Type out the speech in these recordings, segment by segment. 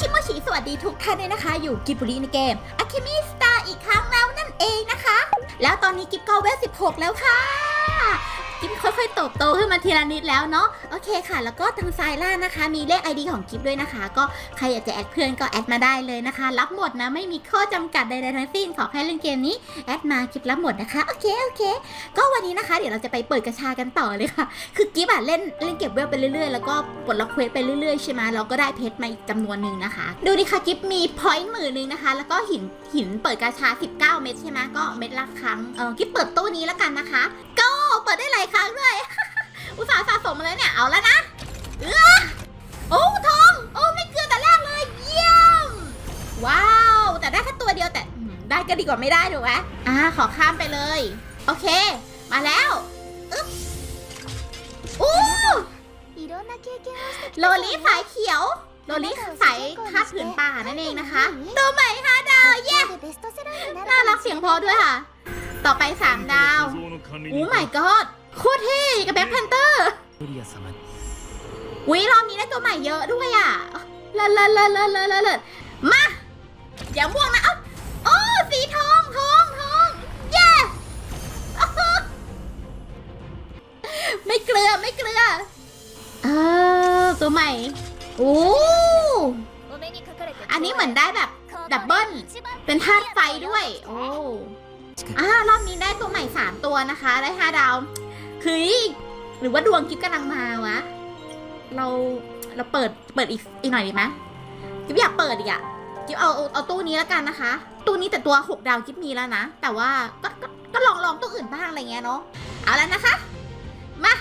ชิโมชิสวัสดีทุกท่านเลยนะคะ อยู่กิบบุรีในเกมอะคิมิสตาอีกครั้งแล้วนั่นเองนะคะ แล้วตอนนี้กิบก็เวล16 แล้วค่ะ กิบค่อยๆโตบโตขึ้นมาทีละนิดแล้วเนาะโอเคค่ะ แล้วก็ทางซ้ายล่างนะคะ มีเลข ID ของกิฟด้วยนะคะ ก็ใครอยากจะแอดเพื่อนก็แอดมาได้เลยนะคะ รับหมดนะไม่มีข้อจำกัดใดๆทั้งสิ้นขอแค่เล่นเกมนี้แอดมากิฟรับหมดนะคะโอเคโอเค ก็วันนี้นะคะ เดี๋ยวเราจะไปเปิดกระชากันต่อเลยค่ะ คือกิฟอะเล่นเล่นเก็บเวลไปเรื่อยๆแล้วก็ปลดล็อกเควสไปเรื่อยๆใช่ไหมเราก็ได้เพชรมาอีกจำนวนหนึ่งนะคะ ดูดิค่ะกิฟมีพอยต์หมื่นหนึ่งนะคะ แล้วก็หินหินเปิดกระชา 19 เม็ดใช่ไหมก็เม็ดละครั้งเออกิฟเปิดตู้นี้แล้วกันนะคะก็เปิดได้หลายครั้งด้วย อุตส่าห์สะสมมาเลยเนี่ย เอาแล้วนะเออโอ้ทอง โอ้ไม่เกลือแต่แรกเลย เยี่ยม ว้าว แต่ได้แค่ตัวเดียวแต่อืมได้ก็ดีกว่าไม่ได้ถูกไหมอ่า ขอข้ามไปเลย โอเค มาแล้วอึ๊บอู้ いろんな経験をしてきた โลลิสายเขียว โลลิสายคาดผืนป่านั่นเองนะคะ ตัวใหม่ห้าดาว เย้ でベストセラーになる น่ารักเสียงเพอด้วยค่ะ ต่อไปสามดาว โ อ้ my god โคตรเท่กับแบ็คแพนเตอร์ エリア様に วิรอบนี้ได้ตัวใหม่เยอะด้วยอ่ะเลิศเลิศเลิศเลิศเลิศเลิศเลิศมาอย่าม่วงนะ เอ้าโอ้สีทองทองทองเย้ ไม่เกลือไม่เกลือ เออตัวใหม่ โอ้ お目にかかれて อันนี้เหมือนได้แบบ ดับเบิ้ล เป็นธาตุไฟด้วย โอ้ อ่ารอบนี้ได้ตัวใหม่สามตัวนะคะ ได้ห้าดาวคือหรือว่าดวงกิฟกำลังมาวะ เราเราเปิดเปิดอีกอีกหน่อยดีไหมกิฟอยากเปิดอีกอะกิฟเอาเอาเอาตู้นี้แล้วกันนะคะ ตู้นี้แต่ตัวหกดาวกิฟมีแล้วนะ แต่ว่าก็ก็ลองลองตู้อื่นบ้างอะไรเงี้ยเนาะเอาแล้วนะคะ มา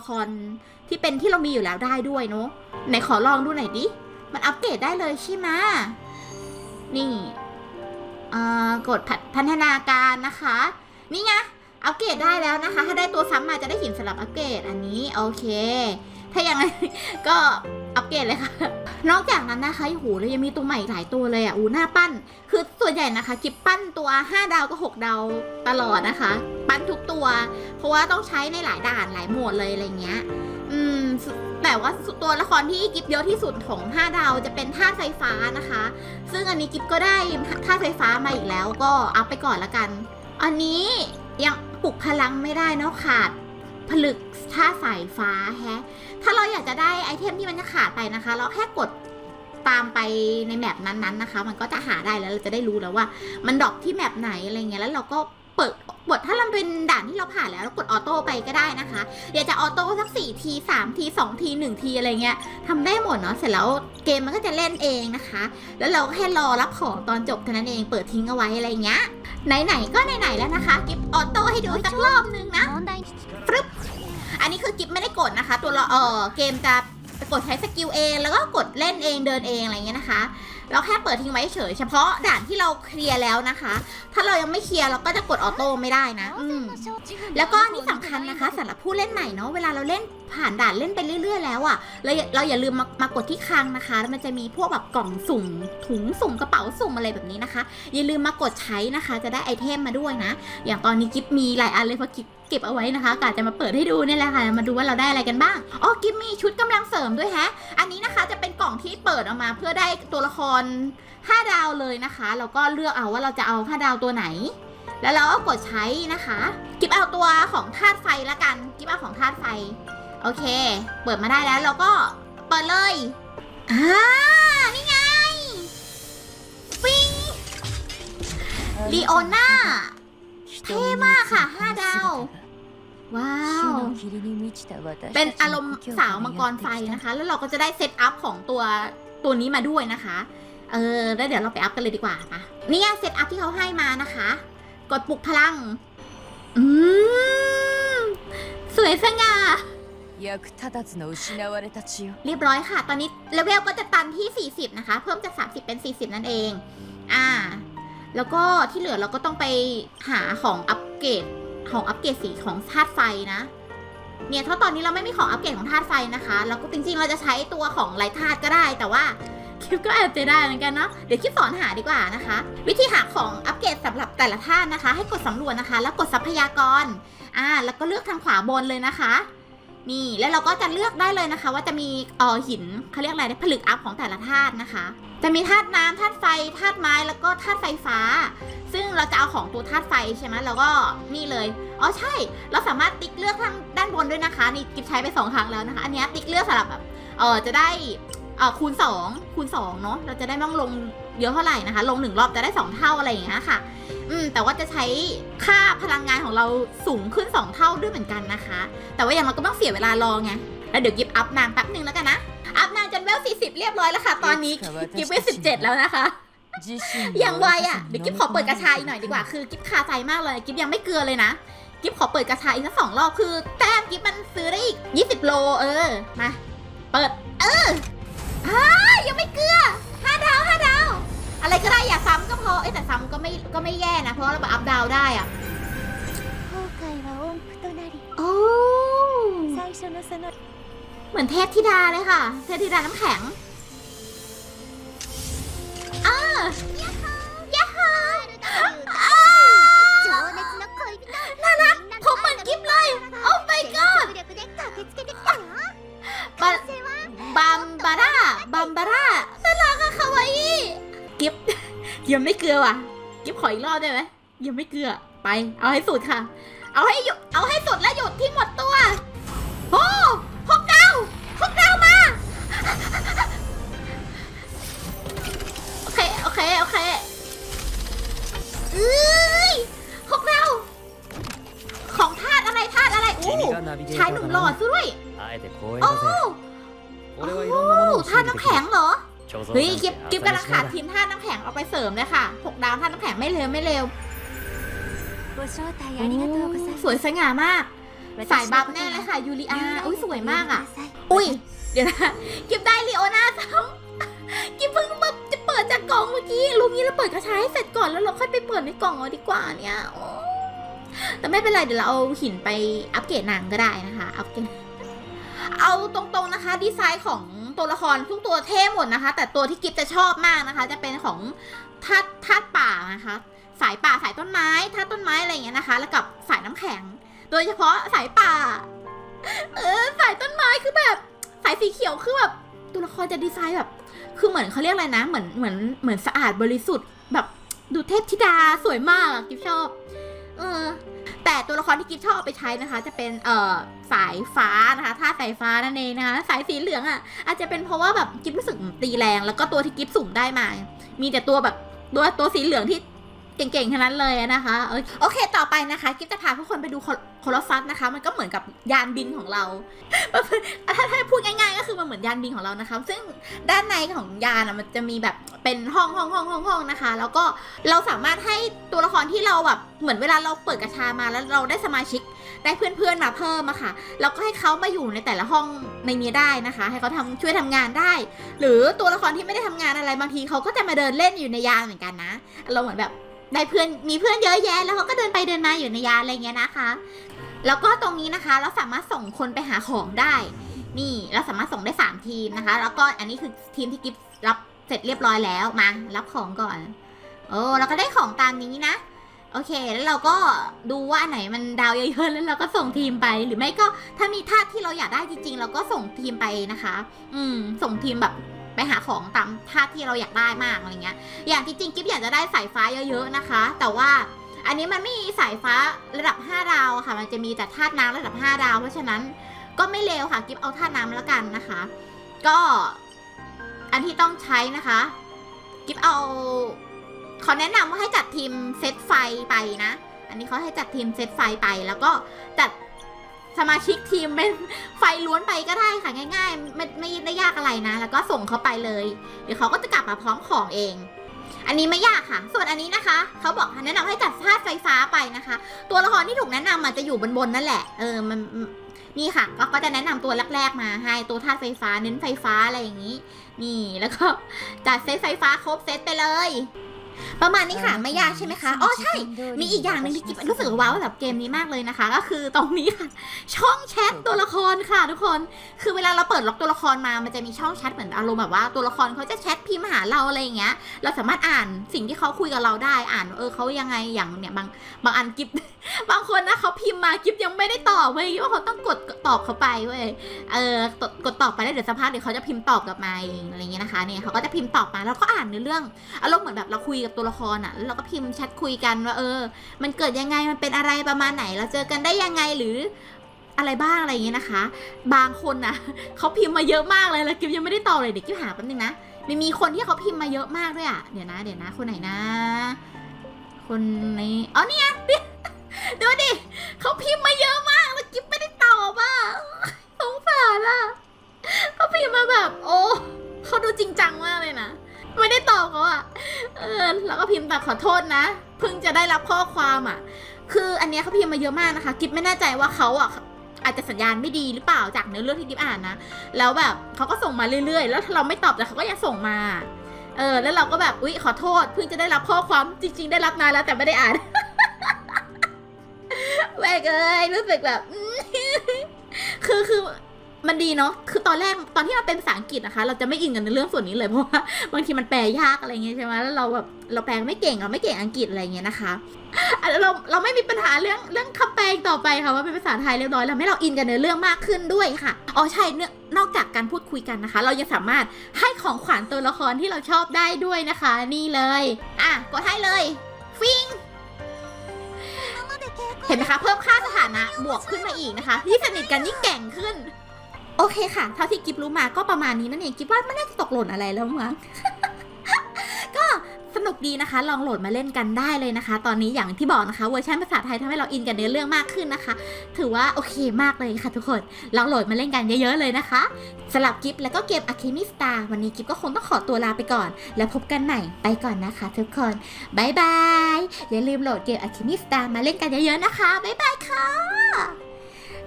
ละครที่เป็นที่เรามีอยู่แล้วได้ด้วยเนาะไหนขอลองดูหน่อยดิ มันอัปเกรดได้เลยใช่ไหมนี่กดพัฒพัฒนาการนะคะ นี่ไงอัปเกรดได้แล้วนะคะ ถ้าได้ตัวซ้ำมาจะได้หินสลับอัปเกรดอันนี้โอเค ถ้าอย่างนั้นก็อัปเกรดเลยค่ะ นอกจากนั้นนะคะโอ้โหเรายังมีตัวใหม่อีกหลายตัวเลยอะอู้หน้าปั้น คือส่วนใหญ่นะคะกิบปั้นตัว 5 ดาวก็ 6 ดาวตลอดนะคะ ปั้นทุกตัว เพราะว่าต้องใช้ในหลายด่านหลายหมวดเลยอะไรเงี้ย อืม แต่ว่าตัวละครที่กิฟเยอะที่สุดของ 5 ดาวจะเป็นท่าตุไฟฟ้านะคะ ซึ่งอันนี้กิฟก็ได้ท่าตุไฟฟ้ามาอีกแล้วก็เอัพไปก่อนละกัน อันนี้ยังปลุกพลังไม่ได้เนาะขาดผลึกท่าสายฟ้าแฮะ ถ้าเราอยากจะได้ไอเทมที่มันจะขาดไปนะคะ เราแค่กดตามไปในแมปนั้นๆนะคะ มันก็จะหาได้แล้วเราจะได้รู้แล้วว่า มันดอปที่แมปไหนอะไรเงี้ยแล้วเราก็ เปิดบทถ้าเราเป็นด่านที่เราผ่านแล้วเรากดออโต้ไปก็ได้นะคะอยากจะออโต้สัก4ที3ที2ที1ทีอะไรเงี้ยทำได้หมดเนาะเสร็จแล้วเกมมันก็จะเล่นเองนะคะ แล้วเราแค่รอรับของตอนจบเท่านั้นเองเปิดทิ้งเอาไว้อะไรเงี้ยไหนๆก็ไหนๆแล้วนะคะกิฟออโต้ให้ดูสักรอบนึงนะ問題อันนี้คือกิฟไม่ได้กดนะคะ ตัวเราเออเกมจะกดใช้สกิลเองแล้วก็กดเล่นเองเดินเองอะไรเงี้ยนะคะ เราแค่เปิดทิ้งไว้เฉย เฉพาะด่านที่เราเคลียร์แล้วนะคะ ถ้าเรายังไม่เคลียร์เราก็จะกดออโต้ไม่ได้นะอืมแล้วก็อันนี่สำคัญนะคะสำหรับผู้เล่นใหม่เนาะเวลาเราเล่นผ่านด่านเล่นไปเรื่อย ๆ แล้วอะ่ะเราอย่าเราอย่าลืมมามากดที่คลังนะคะแล้วมันจะมีพวกแบบกล่องสุ่มถุงสุ่มกระเป๋าสุ่มอะไรแบบนี้นะคะ อย่าลืมมากดใช้นะคะ จะได้ไอเทมมาด้วยนะ อย่างตอนนี้กิฟมีหลายอันเลยเพราะกิฟ เก็บเอาไว้นะคะกะจะมาเปิดให้ดูนี่แหละค่ะ มาดูว่าเราได้อะไรกันบ้าง อ๋อ กิฟมีชุดกำลังเสริมด้วยแฮะ อันนี้นะคะจะเป็นกล่องที่เปิดออกมาเพื่อได้ตัวละคร 5 ดาวเลยนะคะ แล้วก็เลือกเอาว่าเราจะเอา 5 ดาวตัวไหน แล้วเราก็กดใช้นะคะ กิฟเอาตัวของธาตุไฟละกัน กิฟเอาของธาตุไฟ โอเค เปิดมาได้แล้วเราก็เปิดเลย อ่า นี่ไง ฟิงลีโอน่า เท่มากค่ะห้าดาว ว้าว เป็นอารมณ์สาวมังกรไฟนะคะ แล้วเราก็จะได้เซตอัพของตัวตัวนี้มาด้วยนะคะ เออ แล้วเดี๋ยวเราไปอัพกันเลยดีกว่าปะเนี่ยเซตอัพที่เขาให้มานะคะ กดปลุกพลัง อืม สวยสง่าเรียบร้อยค่ะ ตอนนี้เลเวลก็จะตันที่ 40 นะคะ เพิ่มจาก 30 เป็น 40 นั่นเอง อ่า แล้วก็ที่เหลือเราก็ต้องไปหาของอัปเกรดของอัปเกรดสีของธาตุไฟนะ เนี่ยเพราะตอนนี้เราไม่มีของอัปเกรดของธาตุไฟนะคะแล้วก็จริงๆ เราจะใช้ตัวของไรธาตุก็ได้ แต่ว่าคลิปก็อบเจะได้เหมือนกันเนาะเดี๋ยวคลิปสอนหาดีกว่านะคะ วิธีหาของอัปเกรดสำหรับแต่ละธาตุนะคะ ให้กดสำรวจนะคะ แล้วกดทรัพยากรอ่าแล้วก็เลือกทางขวาบนเลยนะคะนี่แล้วเราก็จะเลือกได้เลยนะคะ ว่าจะมีออหินเขาเรียกอะไรผลึกอัพของแต่ละธาตุนะคะ จะมีธาตุน้ำธาตุไฟธาตุไม้แล้วก็ธาตุไฟฟ้า ซึ่งเราจะเอาของตัวธาตุไฟใช่ไหมแล้วก็นี่เลยอ๋อใช่ เราสามารถติ๊กเลือกทางด้านบนด้วยนะคะนี่กิฟใช้ไปสองครั้งแล้วนะคะอันนี้ติ๊กเลือกสำหรับแบบเออจะได้เออคูณ2คูณ2เนาะเราจะได้ไม่ต้องลงเยอะเท่าไหร่นะคะ ลงหนึ่งรอบจะได้ 2 เท่าอะไรอย่างเงี้ยค่ะ อืมแต่ว่าจะใช้ค่าพลังงานของเราสูงขึ้น 2 เท่าด้วยเหมือนกันนะคะ แต่ว่าอย่างเราก็ต้องเสียเวลารอไงแล้วเดี๋ยวกิฟอัพนางแป๊บนึงแล้วกันนะ จนเวล40 เรียบร้อยแล้วค่ะ ตอนนี้กิฟเวล17 แล้วนะคะ ยังไวอะ เดี๋ยวกิฟขอเปิดกระชายหน่อยดีกว่า คือกิฟคาใจมากเลย กิฟยังไม่เกลือเลยนะ กิฟขอเปิดกระชายอีกสักสองรอบ คือแต้มกิฟมันซื้อได้อีก 20 โล เออ มา เปิด เอออ่ายังไม่เกลือห้าดาวห้าดาว อะไรก็ได้อย่าซ้ำก็พอ เอ้แต่ซ้ำก็ไม่ก็ไม่แย่นะ เพราะเราแบบอัพดาวได้อะโอ้ เหมือนเทพธิดาเลยค่ะ เทพธิดาน้ำแข็งเออยะฮน่ารักผมเหมือนกิฟเลย โอ้ my god บาบัมบาร่าบัมบาร่าน่ารักอะคาวาอิกิฟยังไม่เกลือว่ะ กิฟขออีกรอบได้ไหมยังไม่เกลือ ไป เอาให้สุดค่ะ เอาให้ยุ นะค่ะ ทีมท่าน้ำแข็งเอาไปเสริมเลยค่ะหกดาวท่าน้ำแข็งไม่เร็วไม่เร็วสวยสง่ามาก สายบัฟแน่เลยค่ะ ยูริอาอุ้ยสวยมากอะ อุ้ย เดี๋ยวนะกิฟได้ลีโอนาซ้ำกิฟเพิ่งแบบจะเปิดจากกล่องเมื่อกี้ลุงนี้เราเปิดกระชายให้เสร็จก่อนแล้วเราค่อยไปเปิดในกล่องเอาดีกว่าเนี่ยแต่ไม่เป็นไรเดี๋ยวเราเอาหินไปอัปเกรดนางก็ได้นะคะ อัปเกรด เอาตรงๆนะคะ ดีไซน์ของ ตัวละครทุกตัวเท่หมดนะคะ แต่ตัวที่กิฟจะชอบมากนะคะ จะเป็นของธาตุธาตุป่านะคะ สายป่าสายต้นไม้ธาตุต้นไม้อะไรอย่างเงี้ยนะคะ แล้วกับสายน้ำแข็ง โดยเฉพาะสายป่า เออสายต้นไม้คือแบบสายสีเขียวคือแบบตัวละครจะดีไซน์แบบ คือเหมือนเขาเรียกอะไรนะ เหมือนเหมือนเหมือนสะอาดบริสุทธิ์แบบดูเทพธิดาสวยมากกิฟชอบ เออ ต่ตัวละครที่กิฟชอบเอาไปใช้นะคะ จะเป็นเอ่อสายฟ้านะคะท่าสายฟ้านั่นเองนะคะสายสีเหลืองอะ่ะอาจจะเป็นเพราะว่าแบบกิฟรู้สึกตีแรง แล้วก็ตัวที่กิฟสุ่มได้มา มีแต่ตัวแบบตัวตัวสีเหลืองที่เก่งๆทั้งนั้นเลยนะคะโอเคต่อไปนะคะกิฟจะพาทุกคนไปดูโคลอฟัสนะคะ มันก็เหมือนกับยานบินของเราถ้าถ้าพูดง่ายๆ ก็คือมันเหมือนยานบินของเรานะคะ ซึ่งด้านในของยานอะมันจะมีแบบ เป็นห้องห้องห้องห้องห้องนะคะ แล้วก็เราสามารถให้ตัวละครที่เราแบบเหมือนเวลาเราเปิดกระชามาแล้วเราได้สมาชิกได้เพื่อนๆมาเพิ่มอะค่ะแล้วก็ให้เขามาอยู่ในแต่ละห้องในนี้ได้นะคะ ให้เขาทำช่วยทำงานได้ หรือตัวละครที่ไม่ได้ทำงานอะไรบางทีเขาก็จะมาเดินเล่นอยู่ในยานเหมือนกันนะ เราเหมือนแบบได้เพื่อนมีเพื่อนเยอะแยะ แล้วเขาก็เดินไปเดินมาอยู่ในยานอะไรเงี้ยนะคะ แล้วก็ตรงนี้นะคะเราสามารถส่งคนไปหาของได้ นี่เราสามารถส่งได้ 3 ทีมนะคะ แล้วก็อันนี้คือทีมที่กิฟรับ เสร็จเรียบร้อยแล้วมารับของก่อน โอ้เราก็ได้ของตามนี้นะ โอเค แล้วเราก็ดูว่าอันไหนมันดาวเยอะๆแล้วเราก็ส่งทีมไป หรือไม่ก็ถ้ามีธาตุที่เราอยากได้จริง ๆ เราก็ส่งทีมไปนะคะ อืม ส่งทีมแบบไปหาของตามธาตุที่เราอยากได้มากอะไรเงี้ย อย่างจริงๆ กิ๊บอยากจะได้สายฟ้าเยอะๆนะคะ แต่ว่าอันนี้มันไม่มีสายฟ้าระดับ 5 ดาวค่ะ มันจะมีแต่ธาตุน้ำระดับ 5 ดาว เพราะฉะนั้นก็ไม่เลวค่ะ กิ๊บเอาธาตุน้ำแล้วกันนะคะ ก็ อันที่ต้องใช้นะคะ กิ๊บเอาเขาแนะนำว่าให้จัดทีมเซตไฟไปนะ อันนี้เขาให้จัดทีมเซตไฟไปแล้วก็จัดสมาชิกทีมเป็นไฟล้วนไปก็ได้ค่ะง่ายๆไม่ไม่ได้ยากอะไรนะ แล้วก็ส่งเขาไปเลย เดี๋ยวเขาก็จะกลับมาพร้อมของเอง อันนี้ไม่ยากค่ะ ส่วนอันนี้นะคะเขาบอกแนะนำให้จัดธาตุไฟฟ้าไปนะคะ ตัวละครที่ถูกแนะนำมันจะอยู่บนบนนั่นแหละเออมัน นี่ค่ะก็ก็จะแนะนำตัวแรก ๆ มาให้ตัวธาตุไฟฟ้าเน้นไฟฟ้าอะไรอย่างนี้ นี่แล้วก็จัดเซตไฟฟ้าครบเซตไปเลย ประมาณนี้ค่ะไม่ยากใช่ไหมคะอ๋อใช่ มีอีกอย่างหนึ่งที่กิ๊บรู้สึกว้าวกับเกมนี้มากเลยนะคะ ก็คือตรงนี้ค่ะ ช่องแชทตัวละครค่ะทุกคน คือเวลาเราเปิดล็อกตัวละครมา มันจะมีช่องแชทเหมือนอารมณ์แบบว่าตัวละครเขาจะแชทพิมพ์หาเราอะไรอย่างเงี้ย เราสามารถอ่านสิ่งที่เขาคุยกับเราได้ อ่านเออเขายังไงอย่างเนี่ยบางบางอันกิฟบางคนนะเขาพิมพ์มากิฟยังไม่ได้ตอบเว้ยว่าเขาต้องกดตอบเขาไปเว้ย เออกดกดตอบไปแล้วเดี๋ยวสักพักเดี๋ยวเขาจะพิมพ์ตอบกลับมาเองอะไรเงี้ยนะคะเนี่ยเขาก็จะพิมพ์ตอบมาแล้วก็อ่านในเรื่องอารมณ์เหมือนแบบเราคุยกับตัวละครอะแล้วเราก็พิมพ์แชทคุยกันว่าเออ มันเกิดยังไงมันเป็นอะไรประมาณไหน เราเจอกันได้ยังไงหรืออะไรบ้างอะไรอย่างเงี้ยนะคะ บางคนนะเขาพิมพ์มาเยอะมากเลยแล้วกิฟยังไม่ได้ตอบเลยเดี๋ยวกิฟหาแป๊บนึงนะมีมีคนที่เขาพิมพ์มาเยอะมากด้วยอะเดี๋ยวนะ เดี๋ยวนะ คนไหนนะ คนนี้อ๋อเนี่ยดูดิเขาพิมพ์มาเยอะมากแล้วกิฟไม่ได้ตอบ มพ์แบบขอโทษนะ เพิ่งจะได้รับข้อความอะ คืออันนี้เขาพิมพ์มาเยอะมากนะคะ กิฟไม่แน่ใจว่าเขาอะอาจจะสัญญาณไม่ดีหรือเปล่าจากเนื้อเรื่องที่กิฟอ่านนะ แล้วแบบเขาก็ส่งมาเรื่อยๆ แล้วเราไม่ตอบแต่เขาก็ยังส่งมา เออ แล้วเราก็แบบอุ๊ยขอโทษ เพิ่งจะได้รับข้อความจริง ๆ ได้รับนานแล้วแต่ไม่ได้อ่านแม่งเอ้ยรู้สึกแบบ คือคือ มันดีเนาะ คือตอนแรกตอนที่มันเป็นภาษาอังกฤษนะคะ เราจะไม่อินกันในเรื่องส่วนนี้เลยเพราะว่าบางทีมันแปลยากอะไรเงี้ยใช่ไหมแล้วเราแบบเราแปลไม่เก่งเราไม่เก่งอังกฤษอะไรเงี้ยนะคะเราเราไม่มีปัญหาเรื่องเรื่องคำแปลต่อไปค่ะว่าเป็นภาษาไทยเรียบร้อยแล้วให้เราอินกันในเรื่องมากขึ้นด้วยค่ะ อ๋อใช่เนื่อนอกจากการพูดคุยกันนะคะ เรายังสามารถให้ของขวัญตัวละครที่เราชอบได้ด้วยนะคะ นี่เลย อะกดให้เลยฟิงเห็นไหมคะ เพิ่มค่าสถานะบวกขึ้นมาอีกนะคะที่สนิทกันยิ่งแก่งขึ้น โอเคค่ะ เท่าที่กิฟรู้มาก็ประมาณนี้นั่นเองกิฟว่าไม่น่าจะตกหล่นอะไรแล้วมั้งก็สนุกดีนะคะ ลองโหลดมาเล่นกันได้เลยนะคะ ตอนนี้อย่างที่บอกนะคะเวอร์ชันภาษาไทยทำให้เราอินกับเนื้อเรื่องมากขึ้นนะคะ ถือว่าโอเคมากเลยค่ะทุกคน ลองโหลดมาเล่นกันเยอะๆเลยนะคะสำหรับกิฟแล้วก็เกม a k i m i Star วันนี้กิฟก็คงต้องขอตัวลาไปก่อน แล้วพบกันใหม่ไปก่อนนะคะ ทุกคนบายบายอย่าลืมโหลดเกม a k i m i Star มาเล่นกันเยอะๆนะคะบายบายค่ะ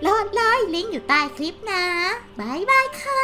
ลอดเลยลิงก์อยู่ใต้คลิปนะบายบายค่ะ